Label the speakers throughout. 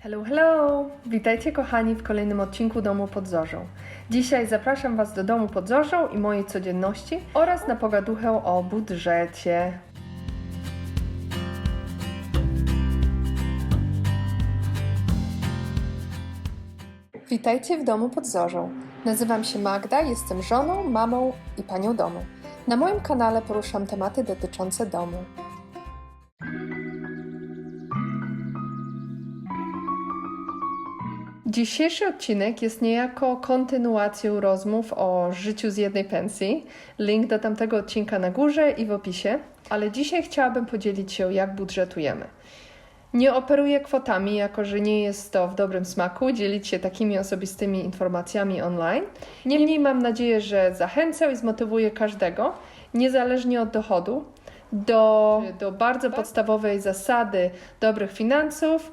Speaker 1: Hello, hello! Witajcie kochani w kolejnym odcinku Domu pod Zorzą. Dzisiaj zapraszam Was do Domu pod Zorzą i mojej codzienności oraz na pogaduchę o budżecie. Witajcie w Domu pod Zorzą. Nazywam się Magda, jestem żoną, mamą i panią domu. Na moim kanale poruszam tematy dotyczące domu. Dzisiejszy odcinek jest niejako kontynuacją rozmów o życiu z jednej pensji. Link do tamtego odcinka na górze i w opisie, ale dzisiaj chciałabym podzielić się, jak budżetujemy. Nie operuję kwotami, jako że nie jest to w dobrym smaku dzielić się takimi osobistymi informacjami online. Niemniej mam nadzieję, że zachęcę i zmotywuję każdego, niezależnie od dochodu, do, do bardzo podstawowej zasady dobrych finansów,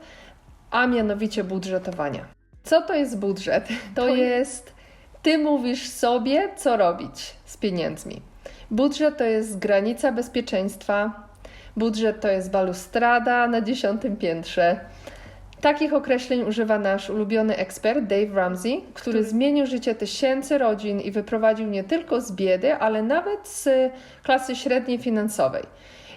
Speaker 1: a mianowicie budżetowania. Co to jest budżet? To jest ty mówisz sobie, co robić z pieniędzmi. Budżet to jest granica bezpieczeństwa. Budżet to jest balustrada na dziesiątym piętrze. Takich określeń używa nasz ulubiony ekspert Dave Ramsey, który zmienił życie tysięcy rodzin i wyprowadził nie tylko z biedy, ale nawet z klasy średniej finansowej.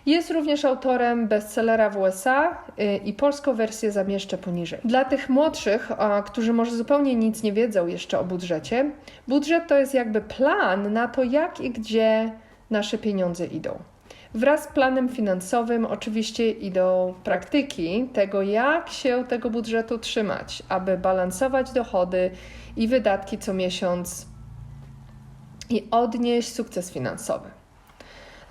Speaker 1: Jest również autorem bestsellera w USA y, i polską wersję zamieszczę poniżej. Dla tych młodszych, którzy może zupełnie nic nie wiedzą jeszcze o budżecie, budżet to jest jakby plan na to, jak i gdzie nasze pieniądze idą. Wraz z planem finansowym oczywiście idą praktyki tego, jak się tego budżetu trzymać, aby balansować dochody i wydatki co miesiąc i odnieść sukces finansowy.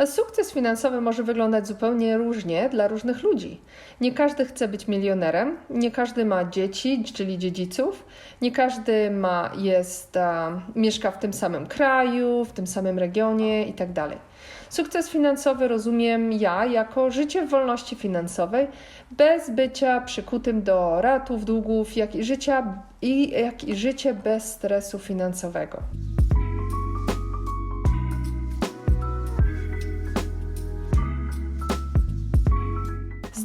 Speaker 1: Sukces finansowy może wyglądać zupełnie różnie dla różnych ludzi. Nie każdy chce być milionerem, nie każdy ma dzieci, czyli dziedziców, nie każdy ma, jest, a, mieszka w tym samym kraju, w tym samym regionie itd. Sukces finansowy rozumiem ja jako życie w wolności finansowej, bez bycia przykutym do ratów, długów, jak i, życia, i, jak i życie bez stresu finansowego.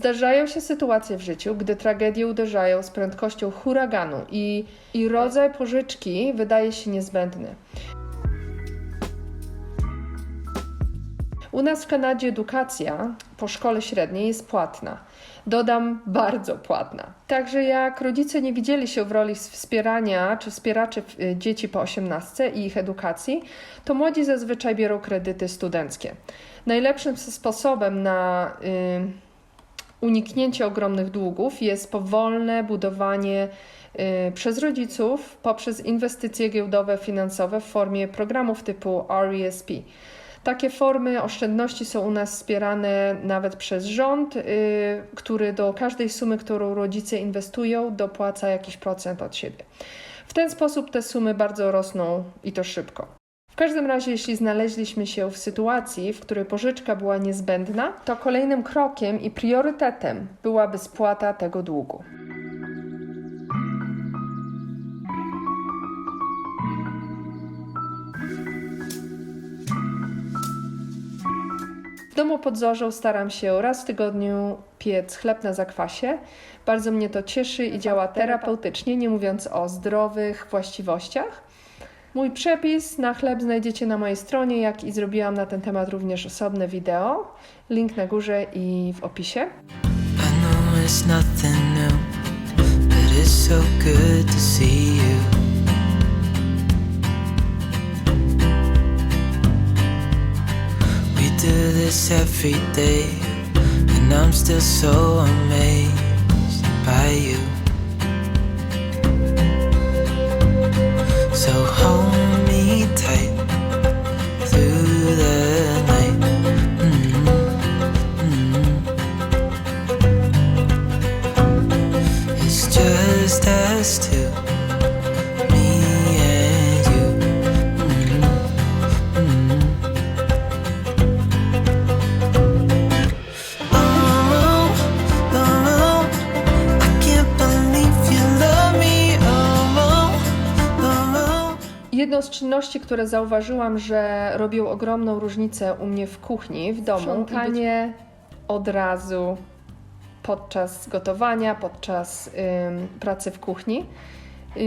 Speaker 1: Zdarzają się sytuacje w życiu, gdy tragedie uderzają z prędkością huraganu i, i rodzaj pożyczki wydaje się niezbędny. U nas w Kanadzie edukacja po szkole średniej jest płatna. Dodam, bardzo płatna. Także jak rodzice nie widzieli się w roli wspierania czy wspieraczy dzieci po 18 i ich edukacji, to młodzi zazwyczaj biorą kredyty studenckie. Najlepszym sposobem na y, uniknięcie ogromnych długów jest powolne budowanie y, przez rodziców poprzez inwestycje giełdowe, finansowe w formie programów typu RESP. Takie formy oszczędności są u nas wspierane nawet przez rząd, y, który do każdej sumy, którą rodzice inwestują, dopłaca jakiś procent od siebie. W ten sposób te sumy bardzo rosną i to szybko. W każdym razie, jeśli znaleźliśmy się w sytuacji, w której pożyczka była niezbędna, to kolejnym krokiem i priorytetem byłaby spłata tego długu. W domu pod Zorzą staram się raz w tygodniu piec chleb na zakwasie. Bardzo mnie to cieszy i działa terapeutycznie, nie mówiąc o zdrowych właściwościach. Mój przepis na chleb znajdziecie na mojej stronie, jak i zrobiłam na ten temat również osobne wideo. Link na górze i w opisie.
Speaker 2: Do this every day, and I'm still so amazed by you. So hold
Speaker 1: Jedną z czynności, które zauważyłam, że robią ogromną różnicę u mnie w kuchni, w domu,
Speaker 3: Sprzątanie
Speaker 1: od razu podczas gotowania, podczas ym, pracy w kuchni. Yy,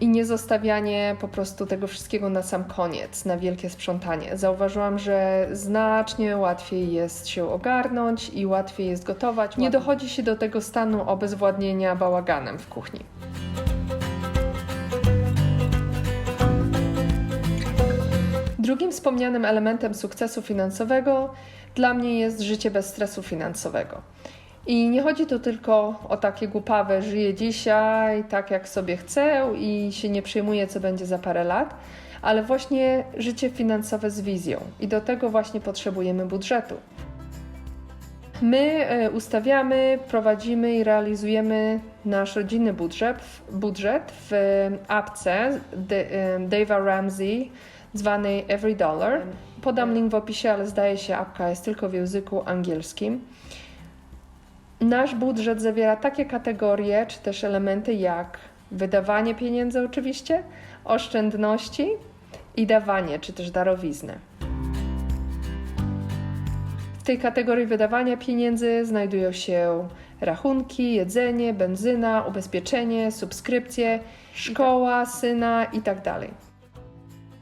Speaker 1: I nie zostawianie po prostu tego wszystkiego na sam koniec, na wielkie sprzątanie. Zauważyłam, że znacznie łatwiej jest się ogarnąć i łatwiej jest gotować. Nie dochodzi się do tego stanu obezwładnienia bałaganem w kuchni. Drugim wspomnianym elementem sukcesu finansowego dla mnie jest życie bez stresu finansowego. I nie chodzi tu tylko o takie głupawe, żyję dzisiaj tak jak sobie chcę i się nie przejmuję, co będzie za parę lat, ale właśnie życie finansowe z wizją. I do tego właśnie potrzebujemy budżetu. My e, ustawiamy, prowadzimy i realizujemy nasz rodzinny budżet, budżet w e, apce e, Dave'a Ramsey zwanej Every Dollar. Podam link w opisie, ale zdaje się, apka jest tylko w języku angielskim. Nasz budżet zawiera takie kategorie czy też elementy jak wydawanie pieniędzy, oczywiście, oszczędności i dawanie czy też darowizny. W tej kategorii wydawania pieniędzy znajdują się rachunki, jedzenie, benzyna, ubezpieczenie, subskrypcje, szkoła, syna itd.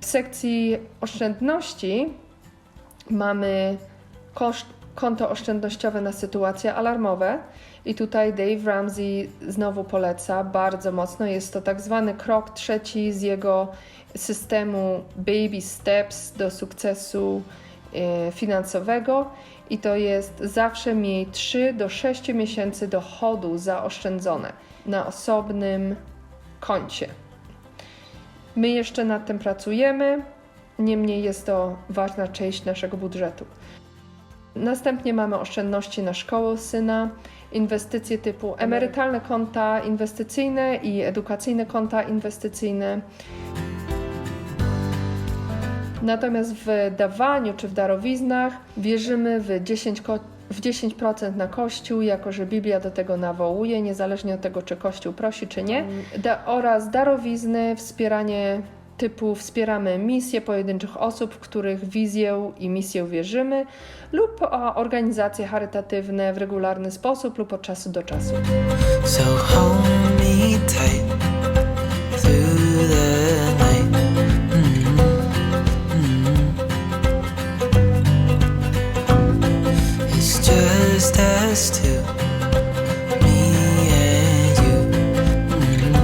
Speaker 1: W sekcji oszczędności mamy koszt, konto oszczędnościowe na sytuacje alarmowe. I tutaj Dave Ramsey znowu poleca bardzo mocno. Jest to tak zwany krok trzeci z jego systemu Baby Steps do sukcesu e, finansowego. I to jest zawsze miej 3 do 6 miesięcy dochodu zaoszczędzone na osobnym koncie. My jeszcze nad tym pracujemy, niemniej jest to ważna część naszego budżetu. Następnie mamy oszczędności na szkołę syna, inwestycje typu emerytalne konta inwestycyjne i edukacyjne konta inwestycyjne. Natomiast w dawaniu czy w darowiznach wierzymy w 10, ko- w 10% na Kościół, jako że Biblia do tego nawołuje, niezależnie od tego, czy Kościół prosi, czy nie. Da- oraz darowizny, wspieranie typu wspieramy misje pojedynczych osób, w których wizję i misję wierzymy, lub organizacje charytatywne w regularny sposób lub od czasu do czasu.
Speaker 2: So us two, me and you. Mm-hmm.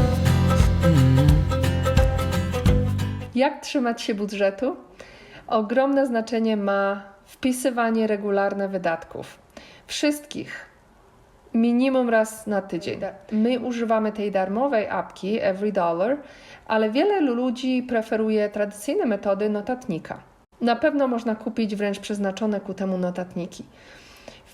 Speaker 1: Jak trzymać się budżetu? Ogromne znaczenie ma wpisywanie regularne wydatków. Wszystkich. Minimum raz na tydzień. My używamy tej darmowej apki Every Dollar, ale wiele ludzi preferuje tradycyjne metody notatnika. Na pewno można kupić wręcz przeznaczone ku temu notatniki.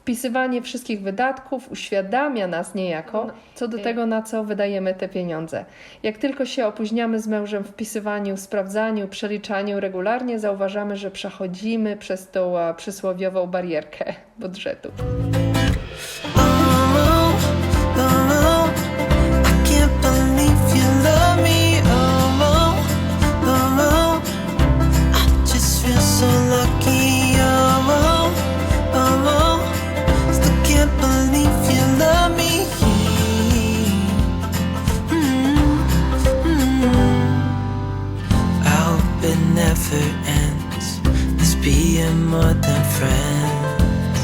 Speaker 1: Wpisywanie wszystkich wydatków uświadamia nas niejako co do tego, na co wydajemy te pieniądze. Jak tylko się opóźniamy z mężem w wpisywaniu, sprawdzaniu, przeliczaniu regularnie, zauważamy, że przechodzimy przez tą e, przysłowiową barierkę budżetu.
Speaker 2: Never ends. This being more than friends.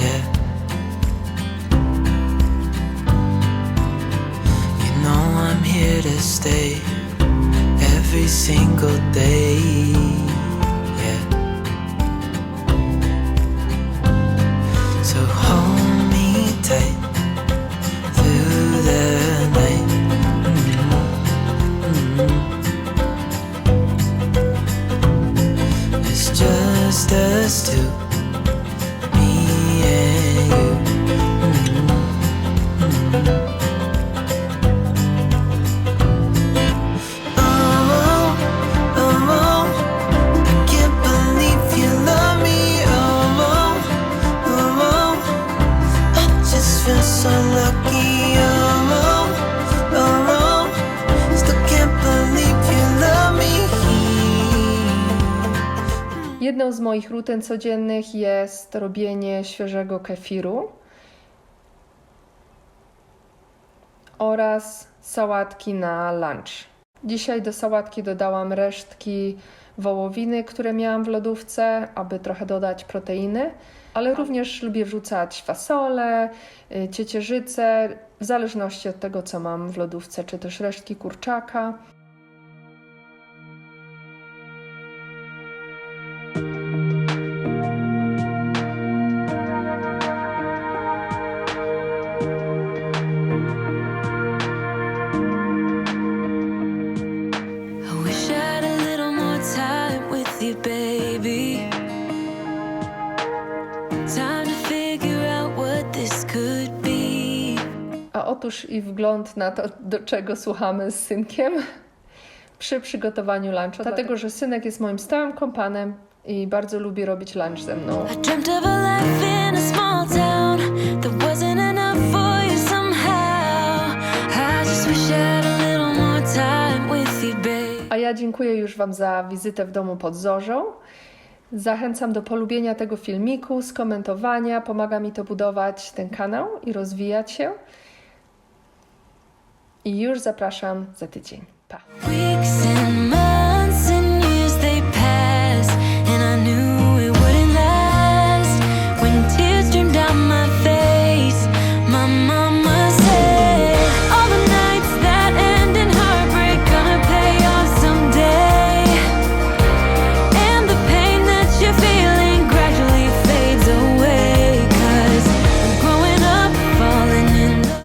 Speaker 2: Yeah. You know I'm here to stay every single day.
Speaker 1: Z moich rutyn codziennych jest robienie świeżego kefiru. oraz sałatki na lunch. Dzisiaj do sałatki dodałam resztki wołowiny, które miałam w lodówce, aby trochę dodać proteiny, ale również lubię wrzucać fasolę, y, ciecierzycę, w zależności od tego, co mam w lodówce, czy też resztki kurczaka. Otóż i wgląd na to, do czego słuchamy z synkiem przy przygotowaniu lunchu, dlatego że synek jest moim stałym kompanem i bardzo lubi robić lunch ze mną.
Speaker 2: A
Speaker 1: ja dziękuję już Wam za wizytę w domu pod Zorzą. Zachęcam do polubienia tego filmiku, skomentowania. Pomaga mi to budować ten kanał i rozwijać się. I już zapraszam za tydzień. Pa!